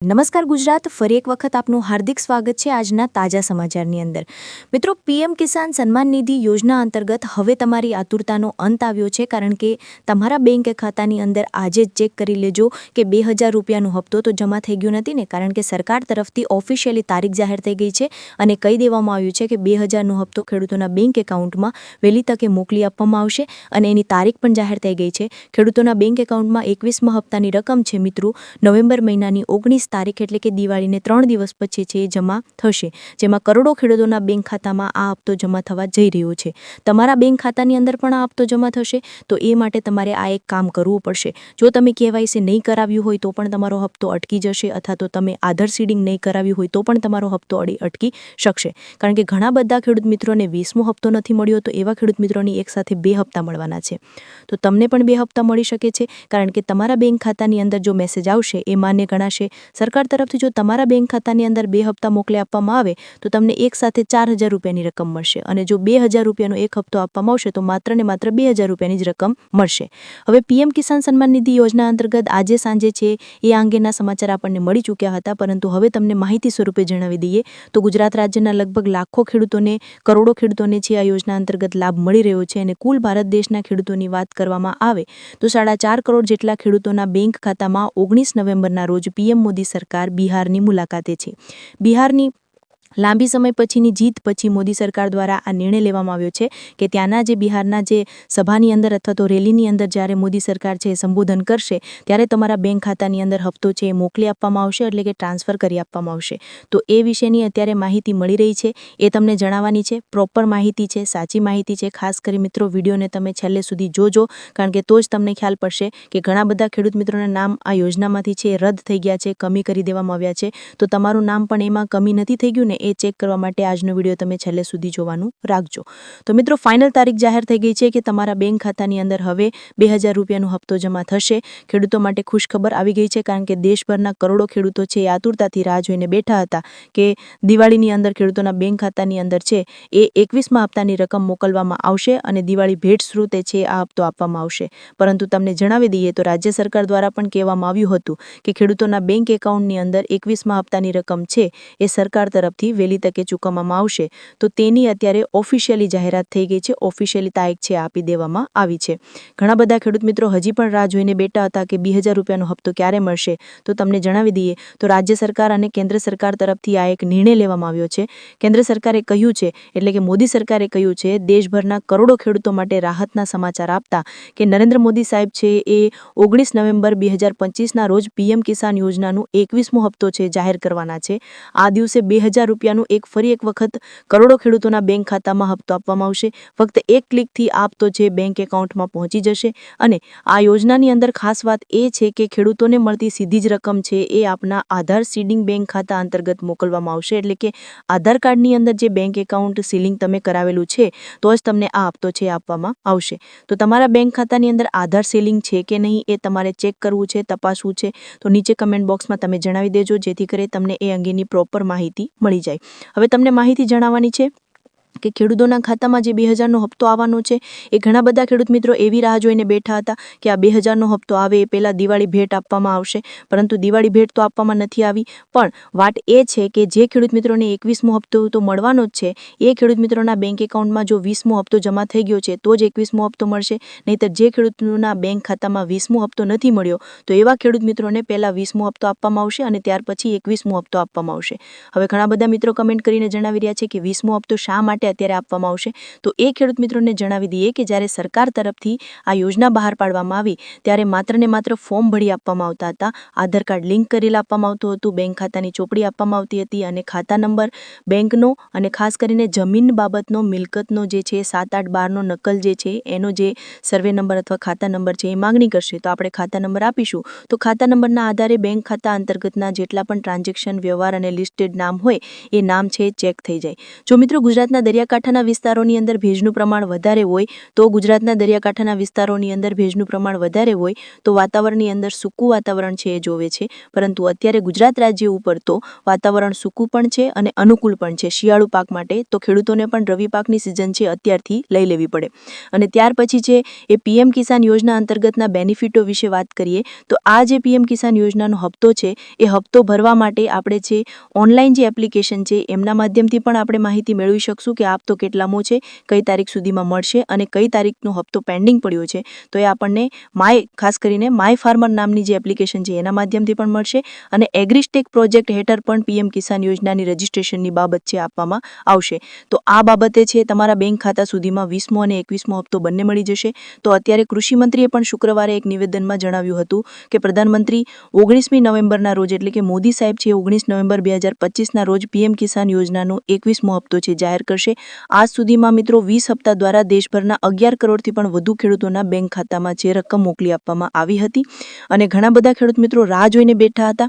નમસ્કાર ગુજરાત, ફરી એક વખત આપનું હાર્દિક સ્વાગત છે આજના તાજા સમાચારની અંદર. મિત્રો, પીએમ કિસાન સન્માન નિધિ યોજના અંતર્ગત હવે તમારી આતુરતાનો અંત આવ્યો છે કારણ કે તમારા બેંક ખાતાની અંદર આજે જ ચેક કરી લેજો કે બે હજાર રૂપિયાનો હપ્તો તો જમા થઈ ગયો નથી ને, કારણ કે સરકાર તરફથી ઓફિશિયલી તારીખ જાહેર થઈ ગઈ છે અને કહી દેવામાં આવ્યું છે કે બે હજારનો હપ્તો ખેડૂતોના બેંક એકાઉન્ટમાં વહેલી તકે મોકલી આપવામાં આવશે અને એની તારીખ પણ જાહેર થઈ ગઈ છે. ખેડૂતોના બેંક એકાઉન્ટમાં એકવીસમાં હપ્તાની રકમ છે મિત્રો, નવેમ્બર મહિનાની ઓગણીસ તારીખ એટલે કે દિવાળીને ત્રણ દિવસ પછી છે એ જમા થશે. જેમાં કરોડો ખેડૂતોના બેંક ખાતામાં આ હપ્તો જમા થવા જઈ રહ્યો છે. તમારા બેંક ખાતાની અંદર પણ આ હપ્તો જમા થશે? તો એ માટે તમારે આ એક કામ કરવું પડશે. જો તમે કેવાયસી નહીં કરાવ્યું હોય તો પણ તમારો હપ્તો અટકી જશે અથવા તો તમે આધાર સીડિંગ નહીં કરાવ્યું હોય તો પણ તમારો હપ્તો અડી અટકી શકશે. કારણ કે ઘણા બધા ખેડૂત મિત્રોને વીસમો હપ્તો નથી મળ્યો તો એવા ખેડૂત મિત્રોની એકસાથે બે હપ્તા મળવાના છે. તો તમને પણ બે હપ્તા મળી શકે છે. કારણ કે તમારા બેંક ખાતાની અંદર જો મેસેજ આવશે, એ માન્ય ગણાશે. સરકાર તરફથી જો તમારા બેંક ખાતાની અંદર બે હપ્તા મોકલી આપવામાં આવે, તો તમને એક સાથે ચાર હજાર રૂપિયાની રકમ મળશે. અને જો બે હજાર રૂપિયાનો એક હપ્તો આપવામાં આવશે, તો માત્ર ને માત્ર બે હજાર રૂપિયાની જ રકમ મળશે. હવે પીએમ કિસાન સન્માન નિધિ યોજના અંતર્ગત આજે સાંજે છે, એ અંગેના સમાચાર આપણને મળી ચૂક્યા હતા, પરંતુ હવે તમને માહિતી સ્વરૂપે જણાવી દઈએ, તો ગુજરાત રાજ્યના લગભગ લાખો ખેડૂતોને, કરોડો ખેડૂતોને છે આ યોજના અંતર્ગત લાભ મળી રહ્યો છે અને કુલ ભારત દેશના ખેડૂતોની વાત કરવામાં આવે, તો સાડા ચાર કરોડ જેટલા ખેડૂતોના બેંક ખાતામાં ઓગણીસ નવેમ્બરના રોજ પીએમ મોદી સરકાર બિહારની મુલાકાતે છે. બિહારની લાંબી સમય પછીની જીત પછી મોદી સરકાર દ્વારા આ નિર્ણય લેવામાં આવ્યો છે કે ત્યાંના જે બિહારના જે સભાની અંદર અથવા તો રેલીની અંદર જ્યારે મોદી સરકાર છે સંબોધન કરશે, ત્યારે તમારા બેંક ખાતાની અંદર હપ્તો છે એ મોકલી આપવામાં આવશે એટલે કે ટ્રાન્સફર કરી આપવામાં આવશે. તો એ વિશેની અત્યારે માહિતી મળી રહી છે, એ તમને જણાવવાની છે. પ્રોપર માહિતી છે, સાચી માહિતી છે. ખાસ કરી મિત્રો, વિડીયોને તમે છેલ્લે સુધી જોજો, કારણ કે તો જ તમને ખ્યાલ પડશે કે ઘણા બધા ખેડૂત મિત્રોના નામ આ યોજનામાંથી છે રદ થઈ ગયા છે, કમી કરી દેવામાં આવ્યા છે. તો તમારું નામ પણ એમાં કમી નથી થઈ ગયું ને એ ચેક કરવા માટે આજનો વીડિયો તમે છેલ્લે સુધી જોવાનું રાખજો. તો મિત્રો ફાઇનલ તારીખ જાહેર થઈ ગઈ છે કે તમારા બેંક ખાતાની અંદર હવે બે હજાર રૂપિયાનો હપ્તો જમા થશે. ખેડૂતો માટે ખુશખબર આવી ગઈ છે કારણ કે દેશભરના કરોડો ખેડૂતો છે એ આતુરતાથી રાહ જોઈને બેઠા હતા કે દિવાળીની અંદર ખેડૂતોના બેંક ખાતાની અંદર છે એ એકવીસમાં હપ્તાની રકમ મોકલવામાં આવશે અને દિવાળી ભેટ સ્વરૂપે છે આ હપ્તો આપવામાં આવશે. પરંતુ તમને જણાવી દઈએ તો રાજ્ય સરકાર દ્વારા પણ કહેવામાં આવ્યું હતું કે ખેડૂતોના બેંક એકાઉન્ટની અંદર એકવીસમાં હપ્તાની રકમ છે એ સરકાર તરફથી વહેલી તકે ચૂકવવામાં આવશે, તો તેની અત્યારે ઓફિશિયલી જાહેરાત થઈ ગઈ છે. ઓફિશિયલી તારીખ છે, આપી દેવામાં આવી છે. ઘણા બધા ખેડૂત મિત્રો હજી પણ રાહ જોઈને બેઠા હતા કે બે હજાર રૂપિયાનો હપ્તો ક્યારે મળશે, તો તમને જણાવી દઈએ, તો રાજ્ય સરકાર અને કેન્દ્ર સરકાર તરફથી આ એક નિર્ણય લેવામાં આવ્યો છે. કેન્દ્ર સરકારે કહ્યું છે, એટલે કે મોદી સરકારે કહ્યું છે, દેશભરના કરોડો ખેડૂતો માટે રાહતના સમાચાર આપતા કે નરેન્દ્ર મોદી સાહેબ છે એ ઓગણીસ નવેમ્બર બે હજાર પચીસના રોજ પીએમ કિસાન યોજનાનું એકવીસમો હપ્તો છે, જાહેર કરવાના છે. આ દિવસે બે હજાર રૂપિયાનું એક ફરી એક વખત કરોડો ખેડૂતોના બેંક ખાતામાં હપ્તો આપવામાં આવશે. ફક્ત એક ક્લિકથી આપતો જે બેંક એકાઉન્ટમાં પહોંચી જશે. અને આ યોજનાની અંદર ખાસ વાત એ છે કે ખેડૂતોને મળતી સીધી જ રકમ છે એ આપના આધાર સીડિંગ બેંક ખાતા અંતર્ગત મોકલવામાં આવશે. એટલે કે આધાર કાર્ડની અંદર જે બેંક એકાઉન્ટ સીલિંગ તમે કરાવેલું છે, તો જ તમને આ હપ્તો છે આપવામાં આવશે. તો તમારા બેંક ખાતાની અંદર આધાર સીલિંગ છે કે નહીં એ તમારે ચેક કરવું છે, તપાસવું છે, તો નીચે કમેન્ટ બોક્સમાં તમે જણાવી દેજો. જેથી કરી તમને એ અંગેની પ્રોપર માહિતી મળી જાય. હવે તમને માહિતી જણાવવાની છે કે ખેડૂતોના ખાતામાં જે બે હજારનો હપ્તો આવવાનો છે, એ ઘણા બધા ખેડૂત મિત્રો એવી રાહ જોઈને બેઠા હતા કે આ બે હજારનો હપ્તો આવે એ પહેલાં દિવાળી ભેટ આપવામાં આવશે. પરંતુ દિવાળી ભેટ તો આપવામાં નથી આવી. પણ વાત એ છે કે જે ખેડૂત મિત્રોને એકવીસમો હપ્તો તો મળવાનો જ છે, એ ખેડૂત મિત્રોના બેંક એકાઉન્ટમાં જો વીસમો હપ્તો જમા થઈ ગયો છે, તો જ એકવીસમો હપ્તો મળશે. નહીંતર જે ખેડૂતોના બેંક ખાતામાં વીસમો હપ્તો નથી મળ્યો, તો એવા ખેડૂત મિત્રોને પહેલાં વીસમો હપ્તો આપવામાં આવશે અને ત્યાર પછી એકવીસમો હપ્તો આપવામાં આવશે. હવે ઘણા બધા મિત્રો કમેન્ટ કરીને જણાવી રહ્યા છે કે વીસમો હપ્તો શા માટે અત્યારે આપવામાં આવશે. તો એ ખેડૂત મિત્રોને જણાવી દઈએ કે જ્યારે સરકાર તરફથી આ યોજના બહાર પાડવામાં આવી, ત્યારે માત્ર ને માત્ર ફોર્મ ભરી આપવામાં આવતા હતા. આધાર કાર્ડ લિંક કરેલા આપવામાં આવતું હતું, બેંક ખાતાની ચોપડી આપવામાં આવતી હતી અને ખાતા નંબર, બેંકનો અને ખાસ કરીને જમીન બાબતનો, મિલકતનો જે છે, સાત આઠ બારનો નકલ જે છે, એનો જે સર્વે નંબર અથવા ખાતા નંબર છે એ માંગણી કરશે. તો આપણે ખાતા નંબર આપીશું. તો ખાતા નંબરના આધારે બેંક ખાતા અંતર્ગતના જેટલા પણ ટ્રાન્ઝેક્શન, વ્યવહાર અને લિસ્ટેડ નામ હોય, એ નામ છે ચેક થઈ જાય. જો મિત્રો ગુજરાતના દરિયાકાંઠાના વિસ્તારોની અંદર ભેજનું પ્રમાણ વધારે હોય તો ગુજરાતના દરિયાકાંઠાના વિસ્તારોની અંદર ભેજનું પ્રમાણ વધારે હોય તો વાતાવરણની અંદર સૂકું વાતાવરણ છે એ જોવે છે. પરંતુ અત્યારે ગુજરાત રાજ્ય ઉપર તો વાતાવરણ સૂકું પણ છે અને અનુકૂળ પણ છે. શિયાળુ પાક માટે તો ખેડૂતોને પણ રવિ પાકની સિઝન છે અત્યારથી લઈ લેવી પડે. અને ત્યાર પછી છે એ પીએમ કિસાન યોજના અંતર્ગતના બેનિફિટો વિશે વાત કરીએ તો આ જે પીએમ કિસાન યોજનાનો હપ્તો છે એ હપ્તો ભરવા માટે આપણે છે ઓનલાઈન જે એપ્લિકેશન છે એમના માધ્યમથી પણ આપણે માહિતી મેળવી શકશું કે આ હપ્તો કેટલામો છે, કઈ તારીખ સુધીમાં મળશે અને કઈ તારીખનો હપ્તો પેન્ડિંગ પડ્યો છે, તો એ આપણને માય ખાસ કરીને માય ફાર્મર નામની જે એપ્લિકેશન છે, એના માધ્યમથી પણ મળશે અને એગ્રીસ્ટેક પ્રોજેક્ટ હેઠળ પણ પીએમ કિસાન યોજનાની રજિસ્ટ્રેશનની બાબત છે આપવામાં આવશે. તો આ બાબતે છે તમારા બેંક ખાતા સુધીમાં વીસમો અને એકવીસમો હપ્તો બંને મળી જશે. તો અત્યારે કૃષિમંત્રીએ પણ શુક્રવારે એક નિવેદનમાં જણાવ્યું હતું કે પ્રધાનમંત્રી ઓગણીસમી નવેમ્બરના રોજ, એટલે કે મોદી સાહેબ છે, ઓગણીસ નવેમ્બર બે હજાર પચીસના રોજ પીએમ કિસાન યોજનાનો એકવીસમો હપ્તો છે જાહેર કરશે. આજ સુધીમાં મિત્રો વીસ હપ્તા દ્વારા દેશભરના અગિયાર કરોડથી પણ વધુ ખેડૂતોના બેંક ખાતામાં જે રકમ મોકલી આપવામાં આવી હતી. અને ઘણા બધા ખેડૂત મિત્રો રાહ જોઈને બેઠા હતા.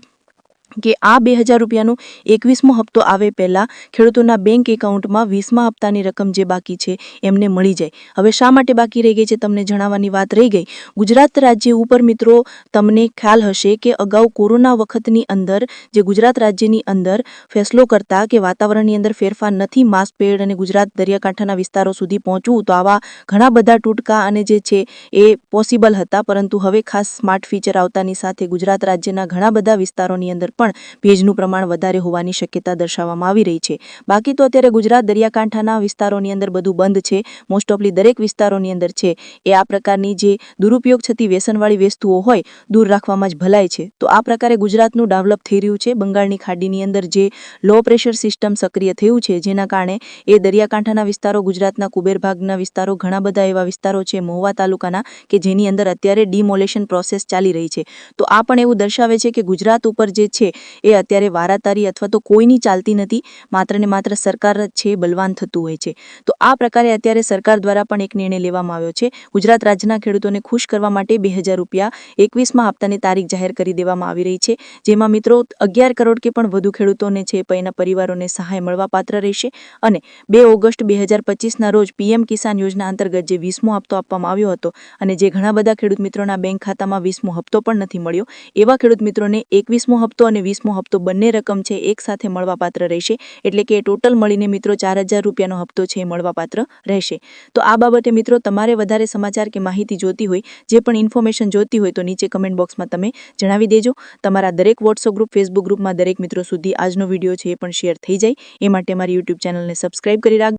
કે આ બે હજાર રૂપિયાનો એકવીસમો હપ્તો આવે પહેલાં ખેડૂતોના બેંક એકાઉન્ટમાં વીસમા હપ્તાની રકમ જે બાકી છે એમને મળી જાય. હવે શા માટે બાકી રહી ગઈ છે તમને જણાવવાની વાત રહી ગઈ. ગુજરાત રાજ્ય ઉપર મિત્રો તમને ખ્યાલ હશે કે અગાઉ કોરોના વખતની અંદર જે ગુજરાત રાજ્યની અંદર ફેસલો કરતા કે વાતાવરણની અંદર ફેરફાર નથી માસ્ક પેડ અને ગુજરાત દરિયાકાંઠાના વિસ્તારો સુધી પહોંચવું, તો આવા ઘણા બધા ટૂટકા અને જે છે એ પોસિબલ હતા. પરંતુ હવે ખાસ સ્માર્ટ ફીચર આવતાની સાથે ગુજરાત રાજ્યના ઘણા બધા વિસ્તારોની અંદર પણ ભેજનું પ્રમાણ વધારે હોવાની શક્યતા દર્શાવવામાં આવી રહી છે. બાકી તો અત્યારે ગુજરાત દરિયાકાંઠાના વિસ્તારોની અંદર બધું બંધ છે. મોસ્ટ ઓફલી દરેક વિસ્તારોની અંદર છે. એ આ પ્રકારની જે દુરુપયોગ થતી વ્યસનવાળી વસ્તુઓ હોય, દૂર રાખવામાં જ ભલાય છે. તો આ પ્રકારે ગુજરાતનું ડેવલપ થઈ રહ્યું છે. બંગાળની ખાડીની અંદર જે લો પ્રેશર સિસ્ટમ સક્રિય થયું છે, જેના કારણે એ દરિયાકાંઠાના વિસ્તારો, ગુજરાતના કુબેર ભાગના વિસ્તારો, ઘણા બધા એવા વિસ્તારો છે, મહુવા તાલુકાના, કે જેની અંદર અત્યારે ડિમોલેશન પ્રોસેસ ચાલી રહી છે. તો આ પણ એવું દર્શાવે છે કે ગુજરાત ઉપર જે છે એ અત્યારે વારાતારી અથવા તો કોઈની ચાલતી નથી. માત્ર ને માત્ર સરકાર છે, બલવાન થતું હોય છે. તો આ પ્રકારે અત્યારે સરકાર દ્વારા પણ એક નિર્ણય લેવામાં આવ્યો છે. ગુજરાત રાજ્યના ખેડૂતોને ખુશ કરવા માટે બે હજાર રૂપિયા એકવીસમાં હપ્તાની તારીખ જાહેર કરી દેવામાં આવી રહી છે. જેમાં મિત્રો અગિયાર કરોડ કે પણ વધુ ખેડૂતોને છે એના પરિવારોને સહાય મળવાપાત્ર રહેશે. અને બે ઓગસ્ટ બે હજાર પચીસના રોજ પીએમ કિસાન યોજના અંતર્ગત જે વીસમો હપ્તો આપવામાં આવ્યો હતો અને જે ઘણા બધા ખેડૂત મિત્રોના બેંક ખાતામાં વીસમો હપ્તો પણ નથી મળ્યો, એવા ખેડૂત મિત્રોને એકવીસમો હપ્તો અને વીસમો હપ્તો બંને રકમ છે, એક સાથે મળવાપાત્ર રહેશે. એટલે કે ટોટલ મળીને મિત્રો ચાર હજાર રૂપિયાનો હપ્તો છે એ મળવાપાત્ર રહેશે. તો આ બાબતે મિત્રો તમારે વધારે સમાચાર કે માહિતી જોતી હોય, જે પણ ઇન્ફોર્મેશન જોતી હોય તો નીચે કમેન્ટ બોક્સમાં તમે જણાવી દેજો. તમારા દરેક વોટ્સઅપ ગ્રુપ ફેસબુક ગ્રુપમાં દરેક મિત્રો સુધી આજનો વીડિયો છે એ પણ શેર થઈ જાય. એ માટે મારી યુટ્યુબ ચેનલને સબસ્ક્રાઇબ કરી રાખજો.